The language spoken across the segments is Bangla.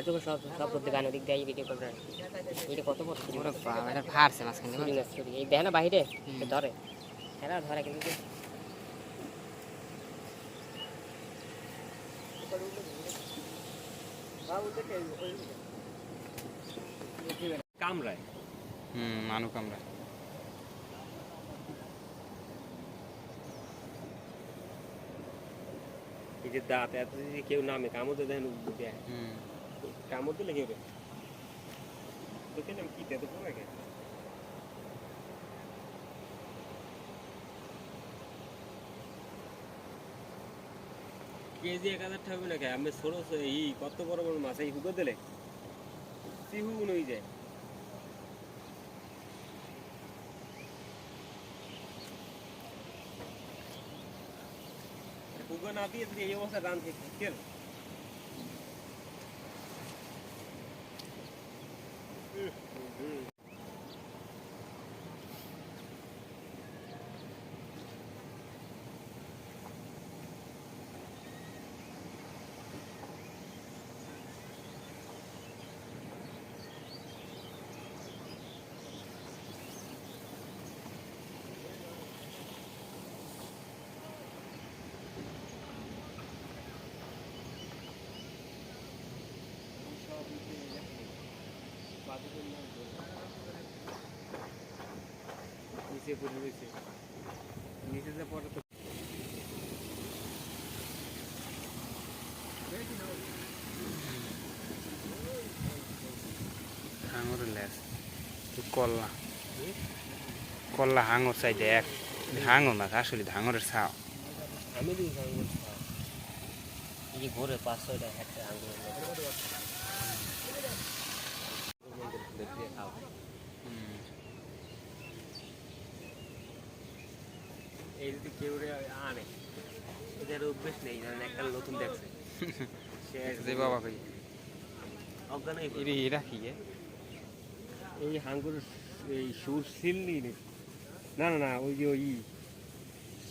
আর তোকে সব সব করতে গান ওদিক দিয়ে ভিডিও করবে। এটা কত বড় ওরে বাবা এটা ফাড়ছে মাঝখানে চুরি না চুরি এই দেখে না বাহিরে ধরে। হ্যাঁ ধরে কিন্তু যে- হুম মানুক আমরা এই যে দাঁত এত যদি কেউ নামে কামড় তো দেখেন দেয় হুম। কামড় দিলে দেয় তোকে নাম কি তো পড়ে কেজি এক হাজার টাকা না খায় আমি ছোট এই কত বড় বড় মাছ, এই হুকো দিলে। সিহু নই যায়। হুকো না দিয়ে এই অবস্থা রান থেকে Mm. নিচে পড়ে রয়েছে। নিচে যে পড়ে তো হাঙরের লেজ। তুই কল্লা। কল্লা হাঙর দেখ হাঙর না আসলে হাঙরের ছাও। আমি এই যে ঘুরে পাঁচ ছয়টা একটা আঙ্গুর খাও এই যদি কেউ রে আনে এদের অভ্যেস নেই একটা নতুন দেখছে। সে বাবা অজ্ঞান হয়ে এরা কি? এই হাঙ্গুর এই সুর সিলনি নে। না না না ওই যে ওই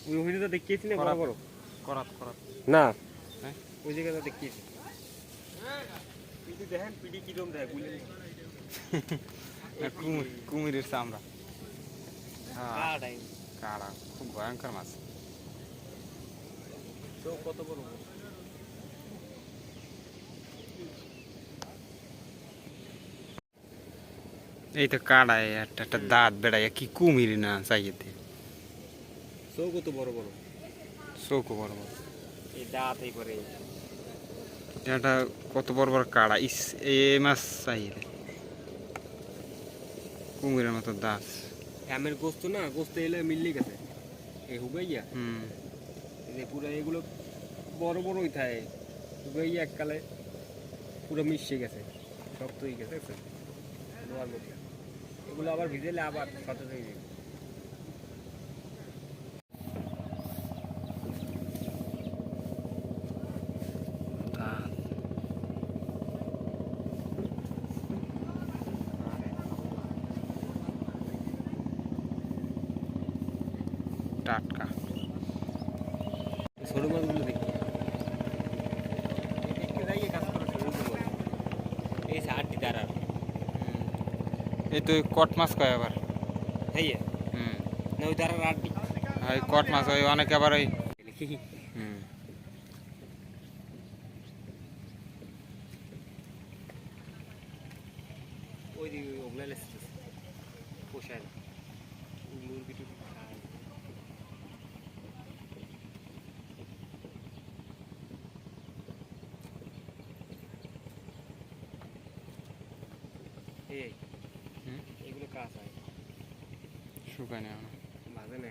ওই ওইটা দেখিয়েছি না বড় বড়? করাত করাত। না। হ্যাঁ? ওই জায়গাটা দেখিয়েছি। দেখেন পিটি কিরম আর কুমির কুমিরের চামড়া কাড়া খুব ভয়ঙ্কর মাছ কত বড়। এই তো কাড়ায় একটা একটা দাঁত বেড়ায় কি কুমির না চাইতে তো কত বড় বড় চোখ বড় বড় এই দাঁত এই করে এটা কত বড় বড় কাড়া ইস এই মাছ চাইলে কুমিরের মতো দাস আমের গোস্ত না গোস্ত এলে মিললে গেছে। এ হুগাইয়া? হুম। এই যে পুরো এগুলো বড় বড়ই থাকে। হুগাইয়া এককালে পুরো মিশে গেছে। শক্ত হয়ে গেছে এগুলো আবার ভিজেলে আবার সতেজ হয়ে যাবে। টাটকা। ছোট মাছগুলো দেখি। এই সারটি দ্বারা এই তো কট মাছ কয় আবার? হ্যাঁ হুম। না ওই দ্বারা আটটি। ওই কট মাছ ওই অনেকে আবার ওই হুম। ওই ওগুলা লেসছে পোষায় না। মুরগি এই হুম? এগুলো কাজ হয়। শুকায় না ভাজে না